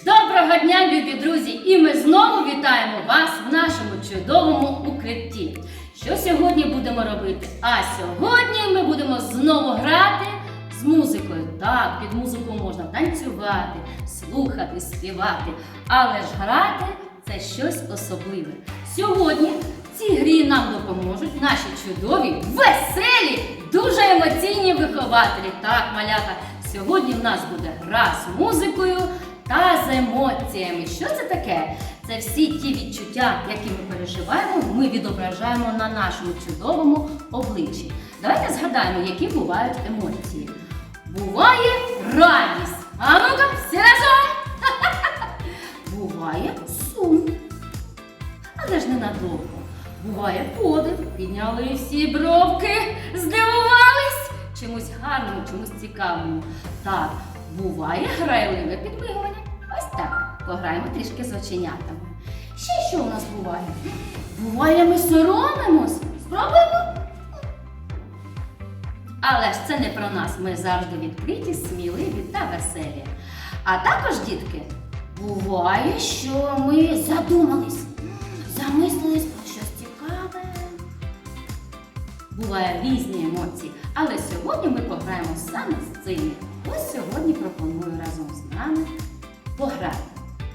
Доброго дня, любі друзі! І ми знову вітаємо вас в нашому чудовому укритті. Що сьогодні будемо робити? А сьогодні ми будемо знову грати з музикою. Так, під музику можна танцювати, слухати, співати, але ж грати це щось особливе. Сьогодні в цій грі нам допоможуть наші чудові, веселі, дуже емоційні вихователі. Так, малята, сьогодні в нас буде гра з музикою та з емоціями. Що це таке? Це всі ті відчуття, які ми переживаємо, ми відображаємо на нашому чудовому обличчі. Давайте згадаємо, які бувають емоції. Буває радість. А ну-ка, всі разом! Буває сум. Але ж ненадовго. Буває подив, підняли всі бровки, здивувались чимось гарному, чимось цікавому. Так, буває грайливе підмигування. Пограємо трішки з оченятами. Ще що у нас буває? Буває, ми соромимось. Спробуємо? Але ж це не про нас. Ми завжди відкриті, сміливі та веселі. А також, дітки, буває, що ми задумались, замислились про щось цікаве. Буває різні емоції, але сьогодні ми пограємо саме з цими. Ось сьогодні пропоную разом з нами пограти.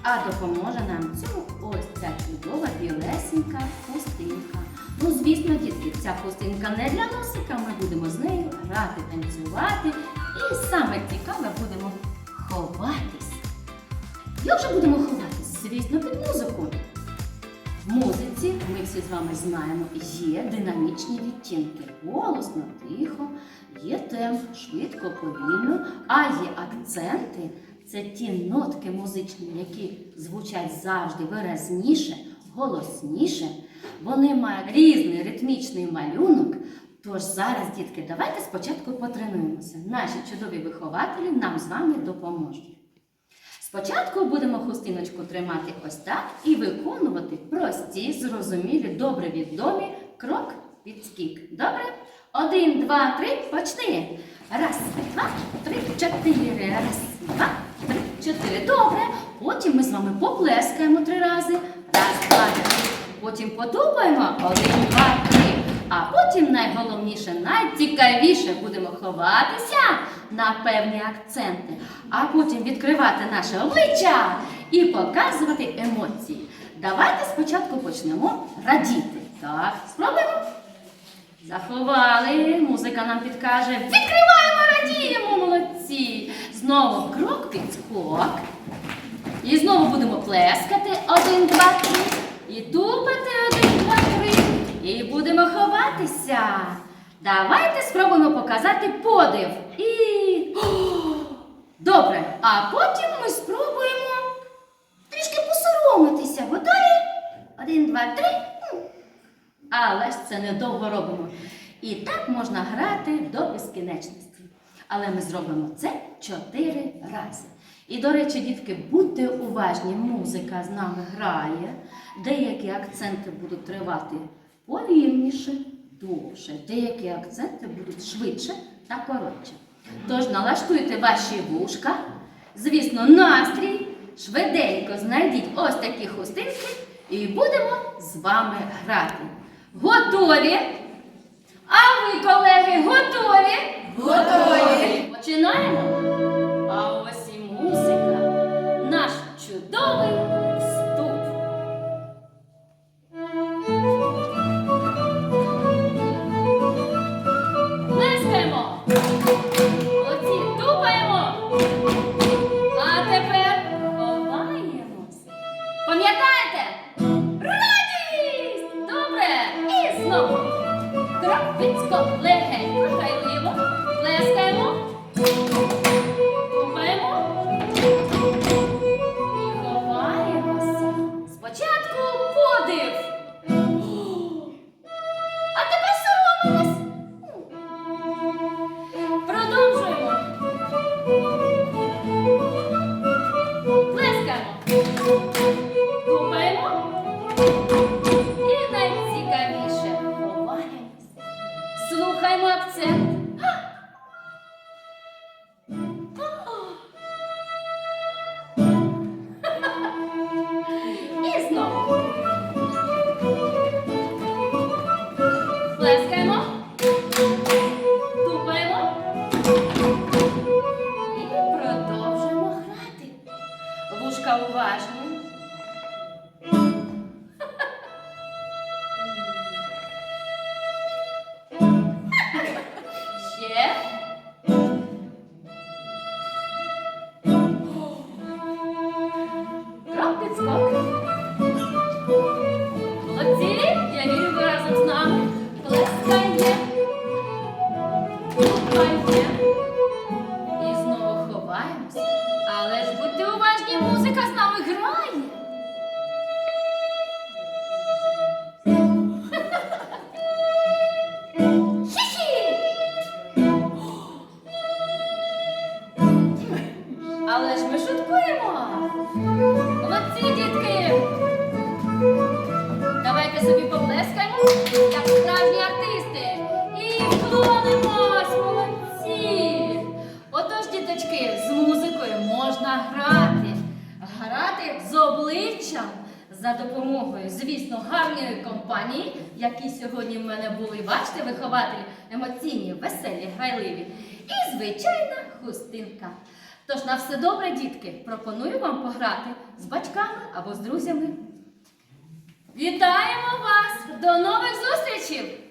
А допоможе нам цьому ось ця чудова білесенька хустинка. Ну, звісно, дітки, ця хустинка не для носика, ми будемо з нею грати, танцювати і саме цікаве будемо ховатись. Як же будемо ховатись? Звісно, під музику. В музиці, ми всі з вами знаємо, є динамічні відтінки. Голосно, тихо, є темп, швидко, повільно, а є акценти. Це ті нотки музичні, які звучать завжди виразніше, голосніше. Вони мають різний ритмічний малюнок. Тож зараз, дітки, давайте спочатку потренуємося. Наші чудові вихователі нам з вами допоможуть. Спочатку будемо хустиночку тримати ось так і виконувати прості, зрозумілі, добре відомі крок під скік. Добре? Один, два, три, почни. Раз, два, три, чотири. Раз, два, чотири. Добре. Потім ми з вами поплескаємо три рази. Раз, два, три. Потім потупаємо. Один, два, три. А потім найголовніше, найцікавіше будемо ховатися на певні акценти, а потім відкривати наше обличчя і показувати емоції. Давайте спочатку почнемо радіти. Так, спробуємо. Заховали, музика нам підкаже. Відкриваємо, радіємо, молодці. Знову крок під скок. І знову будемо плескати. Один, два, три. І тупати один, два, три. І будемо ховатися. Давайте спробуємо показати подив. І. Добре. А потім ми спробуємо трішки посоромитися. Готові? Один, два, три. Але ж це недовго робимо. І так можна грати до безкінечності. Але ми зробимо це чотири рази. І, до речі, дітки, будьте уважні, музика з нами грає. Деякі акценти будуть тривати повільніше, довше, деякі акценти будуть швидше та коротше. Тож налаштуйте ваші вушка, звісно, настрій, швиденько знайдіть ось такі хустинки і будемо з вами грати. Готові? А ви, колеги, готові? Готові. Починаємо. yaptı. Шуткуємо. Молодці, дітки! Давайте собі поплескаємо, як справжні артисти. І вклонимось, молодці! Отож, діточки, з музикою можна грати. Грати з обличчям за допомогою, звісно, гарної компанії, які сьогодні в мене були, бачите, вихователі, емоційні, веселі, грайливі. І звичайна хустинка. Тож на все добре, дітки, пропоную вам пограти з батьками або з друзями. Вітаємо вас! До нових зустрічей!